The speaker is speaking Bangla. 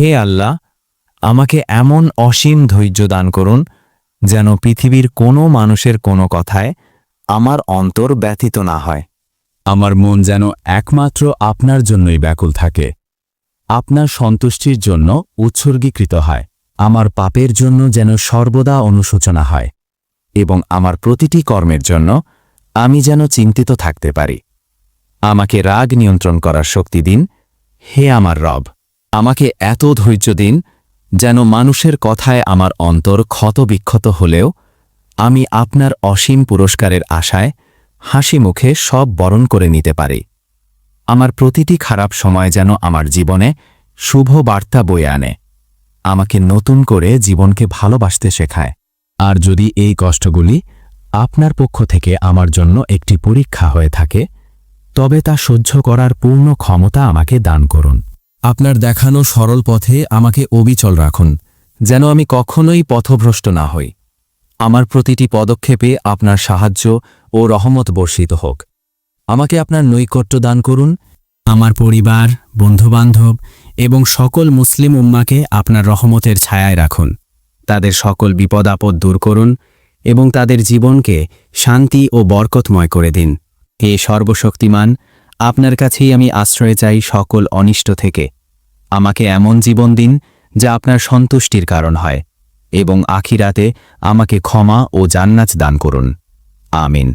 হে আল্লাহ, আমাকে এমন অসীম ধৈর্য দান করুন যেন পৃথিবীর কোনো মানুষের কোনো কথায় আমার অন্তর ব্যথিত না হয়। আমার মন যেন একমাত্র আপনার জন্যই ব্যাকুল থাকে। আপনার সন্তুষ্টির জন্য উৎসর্গীকৃত হয়। আমার পাপের জন্য যেন সর্বদা অনুশোচনা হয় এবং আমার প্রতিটি কর্মের জন্য আমি যেন চিন্তিত থাকতে পারি। আমাকে রাগ নিয়ন্ত্রণ করার শক্তি দিন। হে আমার রব। আমাকে এত ধৈর্য দিন, যেন মানুষের কথায় আমার অন্তর ক্ষতবিক্ষত হলেও আমি আপনার অসীম পুরস্কারের আশায় হাসি মুখে সব বরণ করে নিতে পারি। আমার প্রতিটি খারাপ সময় যেন আমার জীবনে শুভ বার্তা বয়ে আনে। আমাকে নতুন করে জীবনকে ভালোবাসতে শেখায়। আর যদি এই কষ্টগুলি আপনার পক্ষ থেকে আমার জন্য একটি পরীক্ষা হয়ে থাকে, তবে তা সহ্য করার পূর্ণ ক্ষমতা আমাকে দান করুন। আপনার দেখানো সরল পথে আমাকে অবিচল রাখুন, যেন আমি কখনোই পথভ্রষ্ট না হই। আমার প্রতিটি পদক্ষেপে আপনার সাহায্য ও রহমত বর্ষিত হোক। আমাকে আপনার নৈকট্য দান করুন। আমার পরিবার, বন্ধুবান্ধব এবং সকল মুসলিম উম্মাকে আপনার রহমতের ছায়ায় রাখুন। তাদের সকল বিপদ আপদ দূর করুন এবং তাদের জীবনকে শান্তি ও বরকতময় করে দিন। হে সর্বশক্তিমান আপনার কাছেই আমি আশ্রয় চাই সকল অনিষ্ট থেকে। আমাকে এমন জীবন দিন যা আপনার সন্তুষ্টির কারণ হয় এবং আখিরাতে আমাকে ক্ষমা ও জান্নাত দান করুন। আমিন।